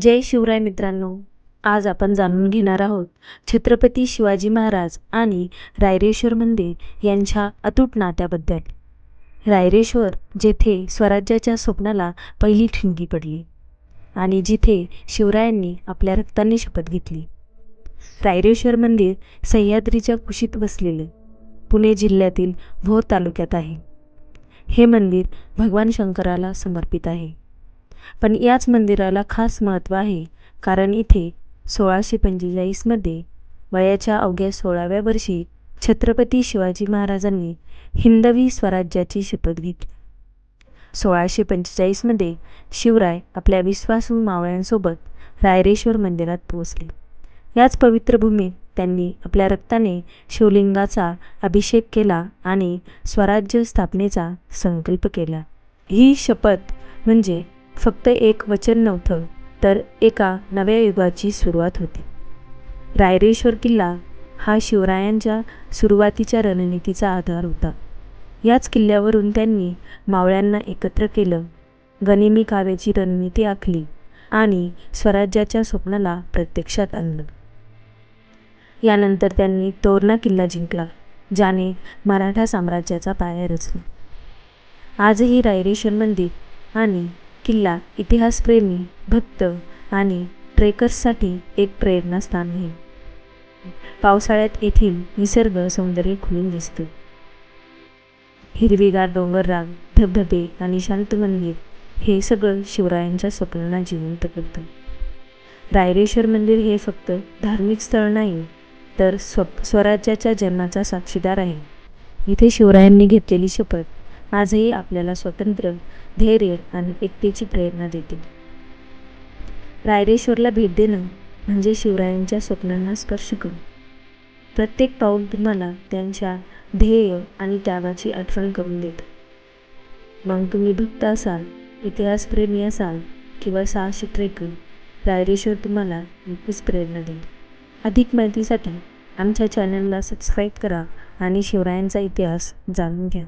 जय शिवराय मित्रांनो. आज आपण जाणून घेणार आहोत छत्रपती शिवाजी महाराज आणि रायरेश्वर मंदिर यांच्या अतूट नात्याबद्दल. रायरेश्वर जेथे स्वराज्याच्या स्वप्नाला पहिली ठिणगी पडली आणि जिथे शिवरायांनी आपल्या रक्ताने शपथ घेतली. रायरेश्वर मंदिर सह्याद्रीच्या कुशीत बसलेले पुणे जिल्ह्यातील भोर तालुक्यात आहे. हे मंदिर भगवान शंकराला समर्पित आहे. पण याच मंदिराला खास महत्त्व आहे कारण इथे सोळाशे पंचेचाळीसमध्ये वयाच्या अवघ्या सोळाव्या वर्षी छत्रपती शिवाजी महाराजांनी हिंदवी स्वराज्याची शपथ घेतली. सोळाशे पंचेचाळीसमध्ये शिवराय आपल्या विश्वासू मावळ्यांसोबत रायरेश्वर मंदिरात पोहोचले. याच पवित्र भूमीत त्यांनी आपल्या रक्ताने शिवलिंगाचा अभिषेक केला आणि स्वराज्य स्थापनेचा संकल्प केला. ही शपथ म्हणजे फक्त एक वचन नव्हतं तर एका नव्या युगाची सुरुवात होती. रायरेश्वर किल्ला हा शिवरायांच्या सुरुवातीच्या रणनीतीचा आधार होता. याच किल्ल्यावरून त्यांनी मावळ्यांना एकत्र केलं गनिमी काव्याची रणनीती आखली आणि स्वराज्याच्या स्वप्नाला प्रत्यक्षात आणलं. यानंतर त्यांनी तोरणा किल्ला जिंकला ज्याने मराठा साम्राज्याचा पाया रचला. आजही रायरेश्वर मंदिर आणि किल्ला इतिहासप्रेमी भक्त आणि ट्रेकर्ससाठी एक प्रेरणास्थान आहे. पावसाळ्यात येथील निसर्ग सौंदर्य खुलून दिसतं. हिरवीगार डोंगररांग धबधबे आणि शांत मंदिर हे सगळं शिवरायांच्या स्वप्नांना जिवंत करतं. रायरेश्वर मंदिर हे फक्त धार्मिक स्थळ नाही तर स्व स्वराज्याच्या जन्माचा साक्षीदार आहे. इथे शिवरायांनी घेतलेली शपथ आजही आपल्याला स्वतंत्र धैर्य आणि एकतेची प्रेरणा देते. रायरेश्वरला भेट देणं म्हणजे शिवरायांच्या स्वप्नांना स्पर्श करून प्रत्येक पाऊल तुम्हाला त्यांच्या ध्येय आणि त्यागाची आठवण करून देतं. मग तुम्ही भक्त असाल इतिहासप्रेमी असाल किंवा साहसी ट्रेकर रायरेश्वर तुम्हाला नक्कीच प्रेरणा देईल. अधिक माहितीसाठी आमच्या चॅनलला सबस्क्राईब करा आणि शिवरायांचा इतिहास जाणून घ्या.